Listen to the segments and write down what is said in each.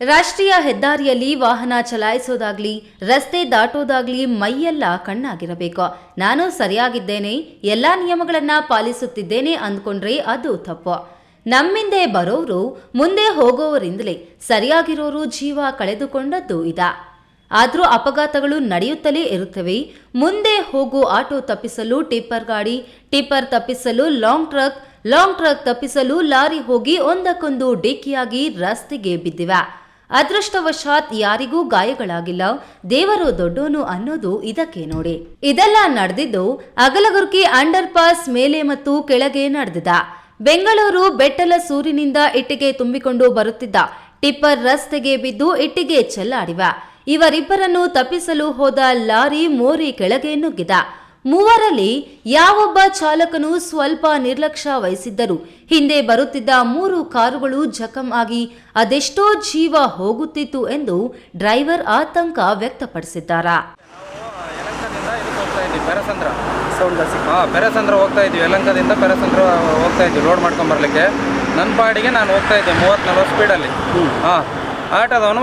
ರಾಷ್ಟ್ರೀಯ ಹೆದ್ದಾರಿಯಲ್ಲಿ ವಾಹನ ಚಲಾಯಿಸೋದಾಗ್ಲಿ, ರಸ್ತೆ ದಾಟೋದಾಗ್ಲಿ ಮೈಯೆಲ್ಲ ಕಣ್ಣಾಗಿರಬೇಕು. ನಾನು ಸರಿಯಾಗಿದ್ದೇನೆ, ಎಲ್ಲಾ ನಿಯಮಗಳನ್ನ ಪಾಲಿಸುತ್ತಿದ್ದೇನೆ ಅಂದ್ಕೊಂಡ್ರೆ ಅದು ತಪ್ಪು. ನಮ್ಮಿಂದೆ ಬರೋರು ಮುಂದೆ ಹೋಗೋವರಿಂದಲೇ ಸರಿಯಾಗಿರೋರು ಜೀವ ಕಳೆದುಕೊಂಡದ್ದು ಇದ. ಆದರೂ ಅಪಘಾತಗಳು ನಡೆಯುತ್ತಲೇ ಇರುತ್ತವೆ. ಮುಂದೆ ಹೋಗೋ ಆಟೋ ತಪ್ಪಿಸಲು ಟಿಪ್ಪರ್ ಗಾಡಿ, ಟಿಪ್ಪರ್ ತಪ್ಪಿಸಲು ಲಾಂಗ್ ಟ್ರಕ್ ಲಾಂಗ್ ಟ್ರಕ್ ತಪ್ಪಿಸಲು ಲಾರಿ ಹೋಗಿ ಒಂದಕ್ಕೊಂದು ಡಿಕ್ಕಿಯಾಗಿ ರಸ್ತೆಗೆ ಬಿದ್ದಿವೆ. ಅದೃಷ್ಟವಶಾತ್ ಯಾರಿಗೂ ಗಾಯಗಳಾಗಿಲ್ಲ. ದೇವರು ದೊಡ್ಡೋನು ಅನ್ನೋದು ಇದಕ್ಕೆ ನೋಡಿ. ಇದೆಲ್ಲ ನಡೆದಿದ್ದು ಅಗಲಗುರ್ಕಿ ಅಂಡರ್ ಪಾಸ್ ಮೇಲೆ ಮತ್ತು ಕೆಳಗೆ ನಡೆದಿದ. ಬೆಂಗಳೂರು ಬೆಟ್ಟಲ ಸೂರಿನಿಂದ ಇಟ್ಟಿಗೆ ತುಂಬಿಕೊಂಡು ಬರುತ್ತಿದ್ದ. ಟಿಪ್ಪರ್ ರಸ್ತೆಗೆ ಬಿದ್ದು ಇಟ್ಟಿಗೆ ಚೆಲ್ಲಾಡಿವ. ಇವರಿಬ್ಬರನ್ನು ತಪ್ಪಿಸಲು ಹೋದ ಲಾರಿ ಮೋರಿ ಕೆಳಗೆ ನುಗ್ಗಿದ. ಮೂವರಲ್ಲಿ ಯಾವೊಬ್ಬ ಚಾಲಕನು ಸ್ವಲ್ಪ ನಿರ್ಲಕ್ಷ್ಯ ವಹಿಸಿದ್ದರು. ಹಿಂದೆ ಬರುತ್ತಿದ್ದ ಮೂರು ಕಾರುಗಳು ಜಖಂ ಆಗಿ ಅದೆಷ್ಟೋ ಜೀವ ಹೋಗುತ್ತಿತ್ತು ಎಂದು ಡ್ರೈವರ್ ಆತಂಕ ವ್ಯಕ್ತಪಡಿಸಿದ್ದಾರೆ. ಪೆರಸಂದ್ರ ಹೋಗ್ತಾ ಇದ್ವಿ. ಯಲಂಕದಿಂದ ಪೆರಸಂದ್ರ ಹೋಗ್ತಾ ಇದ್ವಿ. ಲೋಡ್ ಮಾಡ್ಕೊಂಡ್ ಬರ್ಲಿಕ್ಕೆ. ನನ್ನ ಪಾಡಿಗೆ ನಾನು ಹೋಗ್ತಾ ಇದ್ದೆ ಮೂವತ್ತು ನಲ್ವತ್ತು ಸ್ಪೀಡಲ್ಲಿ ಹಾಂ. ಆಟೋದವನು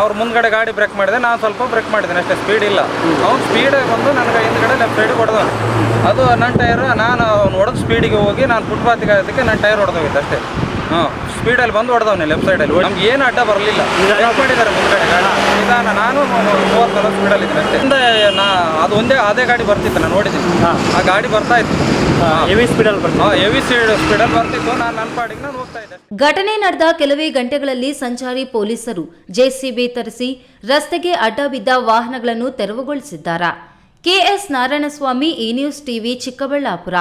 ಅವ್ರ ಮುಂದ್ಗಡೆ ಗಾಡಿ ಬ್ರೇಕ್ ಮಾಡಿದೆ, ನಾನು ಸ್ವಲ್ಪ ಬ್ರೇಕ್ ಮಾಡಿದ್ದೇನೆ ಅಷ್ಟೇ ಸ್ಪೀಡ್ ಇಲ್ಲ. ಅವ್ನು ಸ್ಪೀಡಾಗಿ ಬಂದು ನನಗೆ ಹಿಂದ್ಗಡೆ ಲೆಫ್ಟ್ ಸೈಡಿಗೆ ಹೊಡೆದವನು. ಅದು ನನ್ನ ಟೈರ್ ನಾನು ಅವ್ನು ಹೊಡೆದು ಸ್ಪೀಡಿಗೆ ಹೋಗಿ ನಾನು ಫುಟ್ಪಾತಿಗೆ ಅದಕ್ಕೆ ನನ್ನ ಟೈರ್ ಹೊಡೆದೋಗಿತ್ತು ಅಷ್ಟೇ. ಸ್ಪೀಡಲ್ಲಿ ಬಂದು ಹೊಡೆದವನೆ ಲೆಫ್ಟ್ ಸೈಡಲ್ಲಿ ನಮ್ಗೆ ಏನು ಅಡ್ಡ ಬರಲಿಲ್ಲ. ಮಾಡಿದ್ದಾರೆ ಮುಂದ್ಗಡೆ. ಗಾಡಿ ನಿಧಾನ ನಾನು ಮೂವತ್ತು ನಲ್ವತ್ತು ಸ್ಪೀಡಲ್ಲಿ ಇದ್ದೀನಿ. ಅಷ್ಟೇ ಹಿಂದೆ ನಾ ಅದು ಒಂದೇ ಅದೇ ಗಾಡಿ ಬರ್ತಿತ್ತು ನಾನು ನೋಡಿದ್ದೀನಿ. ಆ ಗಾಡಿ ಬರ್ತಾ ಇತ್ತು. ಹೆವಿ ಸ್ಪೀಡಲ್ಲಿ ಹೆವಿ ಬರ್ತಿತ್ತು. ನಾನು ನನ್ನ ಪಾಡಿಗೆ ನಾನು ಹೋಗ್ತಾ ಇದ್ದೆ. ಘಟನೆ ನಡೆದ ಕೆಲವೇ ಗಂಟೆಗಳಲ್ಲಿ ಸಂಚಾರಿ ಪೊಲೀಸರು ಜೆಸಿಬಿ ತರಿಸಿ ರಸ್ತೆಗೆ ಅಡ್ಡ ಬಿದ್ದ ವಾಹನಗಳನ್ನು ತೆರವುಗೊಳಿಸಿದ್ದಾರೆ? KS Narayanaswamy e news TV Chikkaballapur.